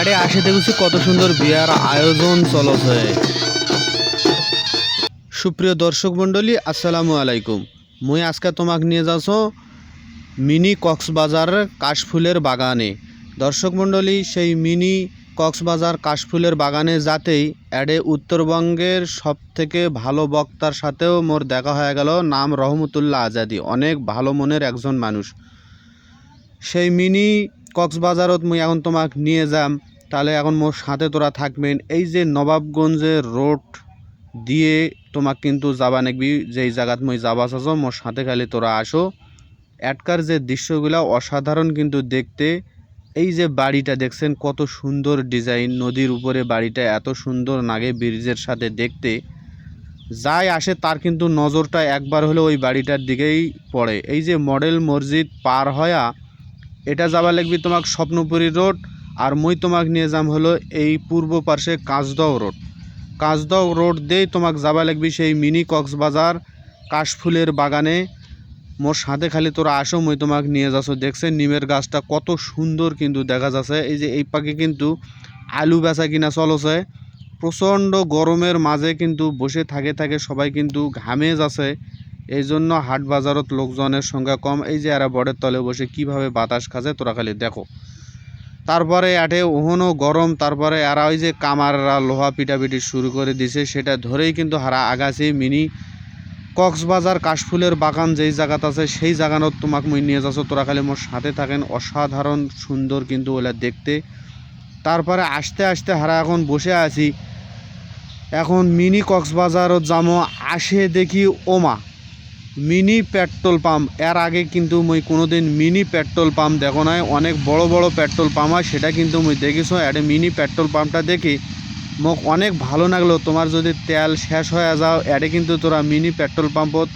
এডে আসে দেখছি কত সুন্দর বিয়ার আয়োজন চলছে। সুপ্রিয় দর্শক মণ্ডলী, আসসালামু আলাইকুম। মুই আজকে তোমাক নিয়ে যাচ্ছ মিনি কক্সবাজারের কাশফুলের বাগানে। দর্শক মণ্ডলী, সেই মিনি কক্সবাজার কাশফুলের বাগানে যাতেই অ্যাডে উত্তরবঙ্গের সব থেকে ভালো বক্তার সাথেও মোর দেখা হয়ে গেল নাম রহমতুল্লাহ আজাদি, অনেক ভালো মনের একজন মানুষ। সেই মিনি কক্সবাজারত মুই এখন তোমাক নিয়ে যাম। তাহলে এখন মোর সাথে তোরা থাকবেন। এই যে নবাবগঞ্জের রোড দিয়ে তোমাক কিন্তু যাবা নাকবি। যেই জায়গাত মই যাবা চাচ্ছ মোর সাথে খালি তোরা আসো। এটকার যে দৃশ্যগুলো অসাধারণ কিন্তু দেখতে। এই যে বাড়িটা দেখছেন, কত সুন্দর ডিজাইন। নদীর উপরে বাড়িটা এত সুন্দর নাগে ব্রিজের সাথে দেখতে। যাই আসে, তার কিন্তু নজরটা একবার হলে ওই বাড়িটার দিকেই পড়ে। এই যে মডেল মসজিদ পার হয়া এটা যাবা লাগবি তোমাক স্বপ্নপুরী রোড, আর মই তোমাক নিয়ে যাম হলো এই পূর্ব পার্শ্বে কাঁচদাও রোড। কাঁচদাও রোড দিয়েই তোমাক যাবা লাগবি সেই মিনি কক্সবাজার কাশফুলের বাগানে। মোর সাথে খালি তোরা আসো, মই তোমাক নিয়ে যাচ্ছ। দেখছে নিমের গাছটা কত সুন্দর কিন্তু দেখা যাচ্ছে। এই যে এই পাকে কিন্তু আলু বেচা কিনা চলছে। প্রচণ্ড গরমের মাঝে কিন্তু বসে থাকে থাকে সবাই কিন্তু ঘামে যাচ্ছে। এই জন্য হাট বাজারত লোকজনের সংখ্যা কম। এই যে এরা বড়ের তলে বসে কীভাবে বাতাস খাচ্ছে, তোরা খালি দেখো। তারপরে আটে ওহনও গরম, তারপরে এরা ওই যে কামাররা লোহা পিটাপিটি শুরু করে দিছে, সেটা ধরেই কিন্তু হারা আগাছি মিনি। কক্সবাজার কাশফুলের বাগান যেই জায়গাত আছে, সেই জায়গানত তোমাক মুই নিয়ে যাচ্ছ, তোরা খালি মোর সাথে থাকেন। অসাধারণ সুন্দর কিন্তু ওলা দেখতে। তারপরে আস্তে আস্তে হারা এখন বসে আছি। এখন মিনি কক্সবাজারত যামো, আসে দেখি ওমা। Mini petrol pump. এর আগে কিন্তু মুই কোনোদিন মিনি পেট্রোল পাম্প দেখো নাই। অনেক বড় বড় পেট্রোল পাম্প হয়, সেটা কিন্তু মুই দেখিছো। এটা মিনি পেট্রোল পাম্পটা দেখি মোক অনেক ভালো লাগল। তোমার যদি তেল শেষ হয়ে যাও এডে কিন্তু তোরা মিনি পেট্রোল পাম্পত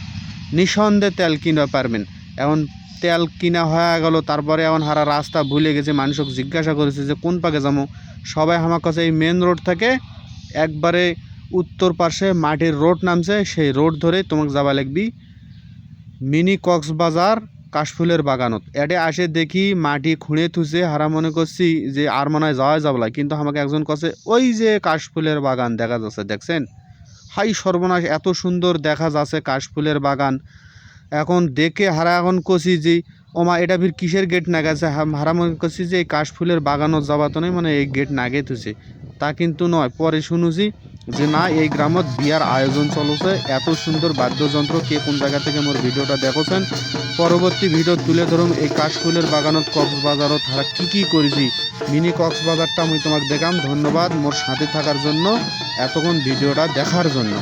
নিঃসন্দেহে তেল কিনা পারবেন। এখন তেল কিনা হয়ে গেল, তারপরে এখন হারা রাস্তা ভুলে গেছে। মানুষক জিজ্ঞাসা করেছে যে, কোন পাকে যাব? সবাই আমার কাছে এই মেন রোড থেকে একবারে উত্তর পাশে মাটির রোড নামছে। সেই রোড ধরে তোমাকে যাবা লাগবি মিনি কক্সবাজার কাশফুলের বাগানত। এডে আসে দেখি মাটি খুঁড়ে থুসে হারা মনে করছি যে আর মনে হয় যাওয়া যাবলা কিন্তু আমাকে একজন কাছে, ওই যে কাশফুলের বাগান দেখা যাচ্ছে, দেখছেন? হাই সর্বনাশ, এত সুন্দর দেখা যাচ্ছে কাশফুলের বাগান। এখন দেখে হারা এখন কষি যে ওমা এটা ফির কিসের গেট না গেছে? হারা মনে করছি যে, এই কাশফুলের বাগানত যাবা তো নয় মানে এই গেট নাগে থুছে তা কিন্তু নয়, পরে শুনুছি যে না, এই গ্রামত বিয়ার আয়োজন চলছে। এত সুন্দর বাদ্যযন্ত্র, কে কোন জায়গা থেকে মোর ভিডিওটা দেখছেন? পরবর্তী ভিডিও তুলে ধরুন, এই কাশফুলের বাগানত কক্সবাজারত তারা কি কি করেছি? মিনি কক্সবাজারটা আমি তোমাকে দেখাম। ধন্যবাদ মোর সাথে থাকার জন্য, এতক্ষণ ভিডিওটা দেখার জন্য।